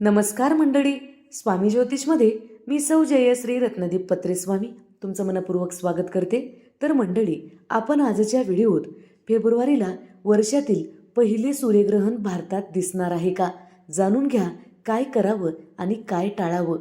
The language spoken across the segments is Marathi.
नमस्कार मंडळी. स्वामी ज्योतिषमध्ये मी सौ जयश्री रत्नदीप पत्रेस्वामी तुमचं मनपूर्वक स्वागत करते. तर मंडळी आपण आजच्या व्हिडिओत फेब्रुवारीला वर्षातील पहिले सूर्यग्रहण भारतात दिसणार आहे का? जाणून घ्या काय करावं आणि काय टाळावं.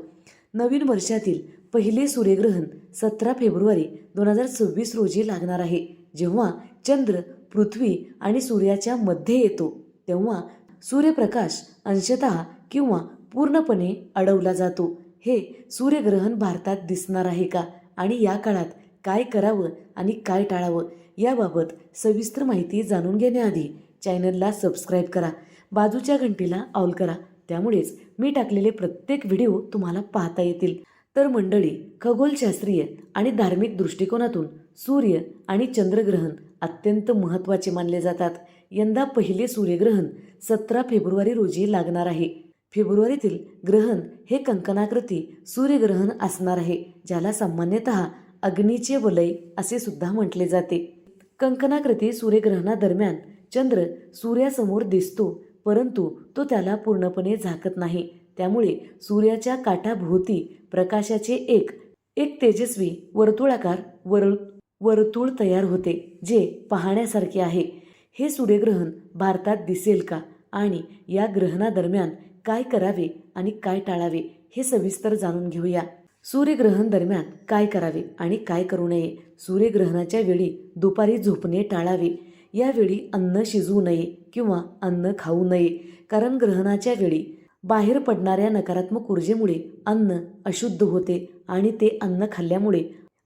नवीन वर्षातील पहिले सूर्यग्रहण सतरा फेब्रुवारी दोन हजार सव्वीस रोजी लागणार आहे. जेव्हा चंद्र पृथ्वी आणि सूर्याच्या मध्ये येतो तेव्हा सूर्यप्रकाश अंशतः किंवा पूर्णपणे अडवला जातो. हे सूर्यग्रहण भारतात दिसणार आहे का? आणि या काळात काय करावं आणि काय टाळावं? याबाबत सविस्तर माहिती जाणून घेण्याआधी चॅनलला सबस्क्राईब करा. बाजूच्या घंटीला ऑल करा. त्यामुळेच मी टाकलेले प्रत्येक व्हिडिओ तुम्हाला पाहता येतील. तर मंडळी खगोलशास्त्रीय आणि धार्मिक दृष्टिकोनातून सूर्य आणि चंद्रग्रहण अत्यंत महत्त्वाचे मानले जातात. यंदा पहिले सूर्यग्रहण सतरा फेब्रुवारी रोजी लागणार आहे. फेब्रुवारीतील ग्रहण हे कंकणाकृती सूर्यग्रहण असणार आहे ज्याला सामान्यतः अग्नीचे वलय असे सुद्धा म्हटले जाते. कंकणाकृती सूर्यग्रहणादरम्यान चंद्र सूर्यासमोर दिसतो परंतु तो त्याला पूर्णपणे झाकत नाही. त्यामुळे सूर्याच्या काठाभोवती प्रकाशाचे एक एक तेजस्वी वर्तुळाकार वर वर्तुळ तयार होते जे पाहण्यासारखे आहे. हे सूर्यग्रहण भारतात दिसेल का? आणि या ग्रहणादरम्यान काय करावे आणि काय टाळावे हे सविस्तर जाणून घेऊया. सूर्यग्रहण दरम्यान काय करावे आणि काय करू नये? सूर्यग्रहणाच्या वेळी दुपारी झोपणे टाळावे. यावेळी अन्न शिजवू नये किंवा अन्न खाऊ नये. कारण ग्रहणाच्या वेळी बाहेर पडणाऱ्या नकारात्मक ऊर्जेमुळे अन्न अशुद्ध होते आणि ते अन्न खाल्ल्यामुळे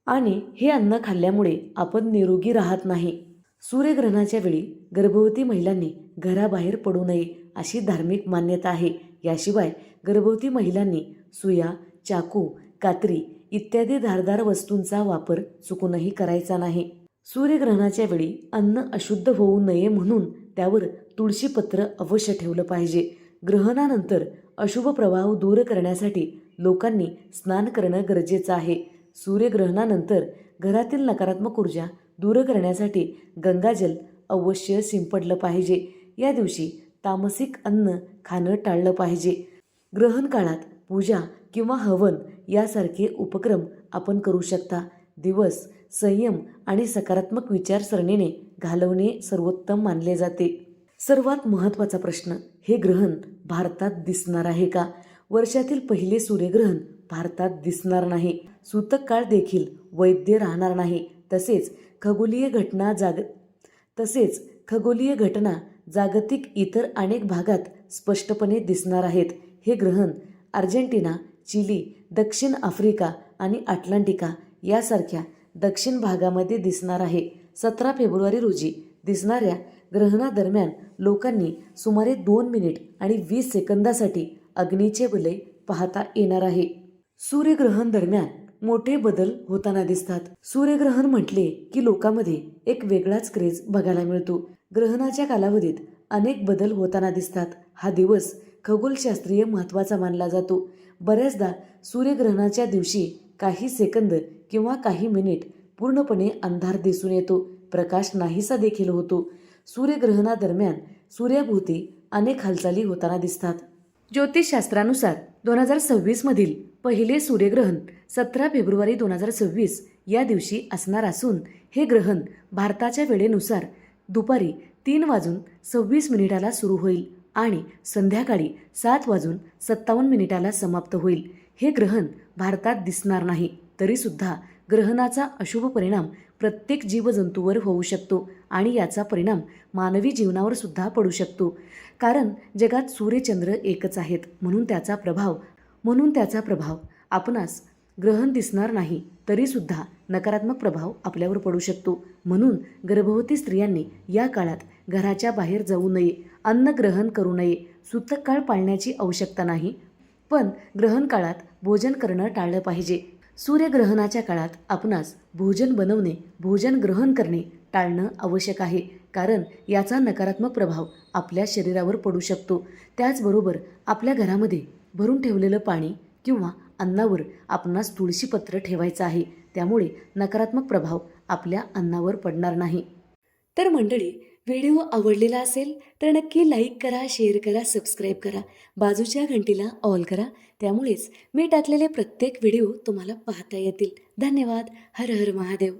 आणि हे अन्न खाल्ल्यामुळे आपण निरोगी राहत नाही. सूर्यग्रहणाच्या वेळी गर्भवती महिलांनी घराबाहेर पडू नये अशी धार्मिक मान्यता आहे. याशिवाय गर्भवती महिलांनी सुया चाकू कात्री इत्यादी धारदार वस्तूंचा वापर चुकूनही करायचा नाही. सूर्यग्रहणाच्या वेळी अन्न अशुद्ध होऊ नये म्हणून त्यावर तुळशीपत्र अवश्य ठेवलं पाहिजे. ग्रहणानंतर अशुभ प्रभाव दूर करण्यासाठी लोकांनी स्नान करणं गरजेचं आहे. सूर्यग्रहणानंतर घरातील नकारात्मक ऊर्जा दूर करण्यासाठी गंगाजल अवश्य शिंपडलं पाहिजे. या दिवशी तामसिक अन्न खाणं टाळलं पाहिजे. ग्रहण काळात पूजा किंवा हवन यासारखे उपक्रम आपण करू शकता. दिवस संयम आणि सकारात्मक विचारसरणीने घालवणे सर्वोत्तम मानले जाते. सर्वात महत्त्वाचा प्रश्न हे ग्रहण भारतात दिसणार आहे का? वर्षातील पहिले सूर्यग्रहण भारतात दिसणार नाही. सूतक काळ देखील वैद्य राहणार नाही. तसेच खगोलीय घटना जाग तसेच खगोलीय घटना जागतिक इतर अनेक भागात स्पष्टपणे दिसणार आहेत. हे ग्रहण अर्जेंटिना चिली दक्षिण आफ्रिका आणि अटलांटिका यासारख्या दक्षिण भागामध्ये दिसणार आहे. सतरा फेब्रुवारी रोजी दिसणाऱ्या ग्रहणादरम्यान लोकांनी सुमारे दोन मिनिट आणि वीस सेकंदासाठी अग्नीचे वलय पाहता येणार आहे. सूर्यग्रहण दरम्यान मोठे बदल होताना दिसतात. सूर्यग्रहण म्हटले की लोकांमध्ये एक वेगळाच क्रेज बघायला मिळतो. ग्रहणाच्या कालावधीत अनेक बदल होताना दिसतात. हा दिवस खगोलशास्त्रीय महत्त्वाचा मानला जातो. बऱ्याचदा सूर्यग्रहणाच्या दिवशी काही सेकंद किंवा काही मिनिट पूर्णपणे अंधार दिसून येतो. प्रकाश नाहीसा देखील होतो. सूर्यग्रहणादरम्यान सूर्याभोवती अनेक हालचाली होताना दिसतात. ज्योतिषशास्त्रानुसार दोन हजार सव्वीसमधील पहिले सूर्यग्रहण सतरा फेब्रुवारी दोन हजार सव्वीस या दिवशी असणार असून हे ग्रहण भारताच्या वेळेनुसार दुपारी तीन वाजून सव्वीस मिनिटाला सुरू होईल आणि संध्याकाळी सात वाजून सत्तावन्न मिनिटाला समाप्त होईल. हे ग्रहण भारतात दिसणार नाही तरीसुद्धा ग्रहणाचा अशुभ परिणाम प्रत्येक जीवजंतूवर होऊ शकतो आणि याचा परिणाम मानवी जीवनावर सुद्धा पडू शकतो. कारण जगात सूर्यचंद्र एकच आहेत म्हणून त्याचा प्रभाव म्हणून त्याचा प्रभाव आपणास ग्रहण दिसणार नाही तरीसुद्धा नकारात्मक प्रभाव आपल्यावर पडू शकतो. म्हणून गर्भवती स्त्रियांनी या काळात घराच्या बाहेर जाऊ नये अन्न ग्रहण करू नये. सुतक काळ पाळण्याची आवश्यकता नाही. पण ग्रहण काळात भोजन करणं टाळलं पाहिजे. सूर्यग्रहणाच्या काळात आपणास भोजन बनवणे भोजन ग्रहण करणे टाळणं आवश्यक आहे. कारण याचा नकारात्मक प्रभाव आपल्या शरीरावर पडू शकतो. त्याचबरोबर आपल्या घरामध्ये भरून ठेवलेलं पाणी किंवा अन्नावर आपणास तुळशीपत्र ठेवायचं आहे. त्यामुळे नकारात्मक प्रभाव आपल्या अन्नावर पडणार नाही. तर मंडळी व्हिडिओ आवडलेला असेल तर नक्की लाईक करा शेअर करा सबस्क्राईब करा बाजूच्या घंटीला ऑल करा. त्यामुळेच मी टाकलेले प्रत्येक व्हिडिओ तुम्हाला पाहता येतील. धन्यवाद. हर हर महादेव.